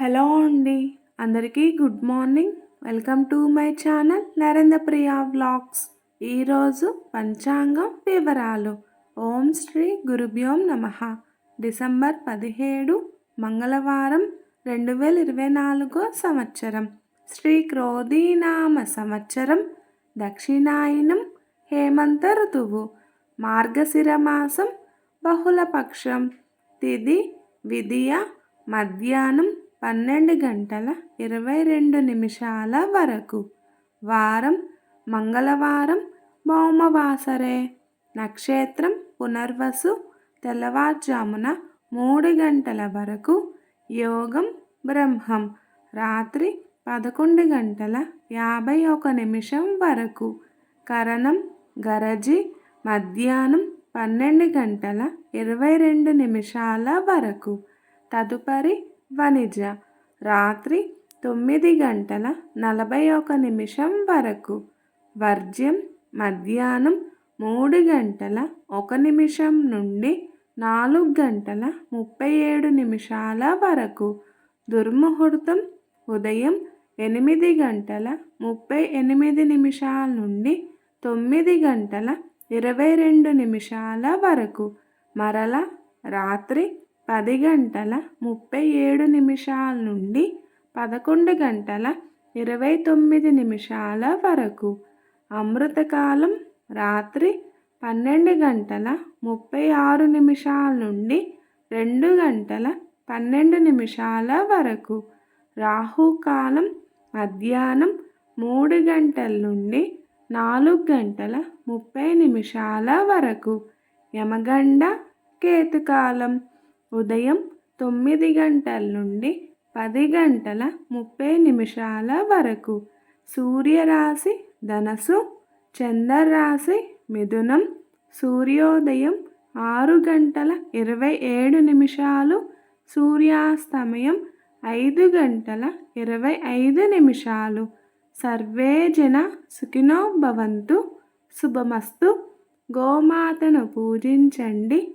Hello అండి. అందరికీ good morning. Welcome to my channel Narendra Priya vlogs ఈరోజు పంచాంగం వివరాలు. ఓం శ్రీ గురుభ్యోం నమ. డిసెంబర్ పదిహేడు మంగళవారం రెండు వేల ఇరవై నాలుగో సంవత్సరం. శ్రీ క్రోధీనామ సంవత్సరం. దక్షిణాయనం హేమంత ఋతువు. మార్గశిర మాసం బహుళపక్షం. తిది విధియ మధ్యాహ్నం పన్నెండు గంటల ఇరవై రెండు నిమిషాల వరకు. వారం మంగళవారం భౌమవాసరే నక్షత్రం పునర్వసు తెల్లవారుజామున మూడు గంటల వరకు. యోగం బ్రహ్మం. రాత్రి పదకొండు గంటల యాభై ఒక నిమిషం వరకు. కరణం గరజి. మధ్యాహ్నం పన్నెండు గంటల ఇరవై రెండు నిమిషాల వరకు. తదుపరి వనిజ. రాత్రి తొమ్మిది గంటల నలభై ఒక నిమిషం వరకు. వర్జ్యం మధ్యాహ్నం మూడు గంటల ఒక నిమిషం నుండి నాలుగు గంటల ముప్పై ఏడు నిమిషాల వరకు. దుర్ముహూర్తం ఉదయం ఎనిమిది గంటల ముప్పై ఎనిమిది నిమిషాల నుండి తొమ్మిది గంటల ఇరవై రెండు నిమిషాల వరకు. మరల రాత్రి పది గంటల ముప్పై ఏడు నిమిషాల నుండి పదకొండు గంటల ఇరవై తొమ్మిది నిమిషాల వరకు. అమృతకాలం రాత్రి పన్నెండు గంటల ముప్పై ఆరు నిమిషాల నుండి రెండు గంటల పన్నెండు నిమిషాల వరకు. రాహుకాలం మధ్యాహ్నం మూడు గంటల నుండి నాలుగు గంటల ముప్పై నిమిషాల వరకు. యమగండ కేతుకాలం ఉదయం తొమ్మిది గంటల నుండి పది గంటల ముప్పై నిమిషాల వరకు సూర్యరాశి ధనసు చంద్రరాశి మిథునం సూర్యోదయం ఆరు గంటల ఇరవై ఏడు నిమిషాలు సూర్యాస్తమయం ఐదు గంటల ఇరవై ఐదు నిమిషాలు. సర్వే జన సుఖినో భవంతు. శుభమస్తు. గోమాతను పూజించండి.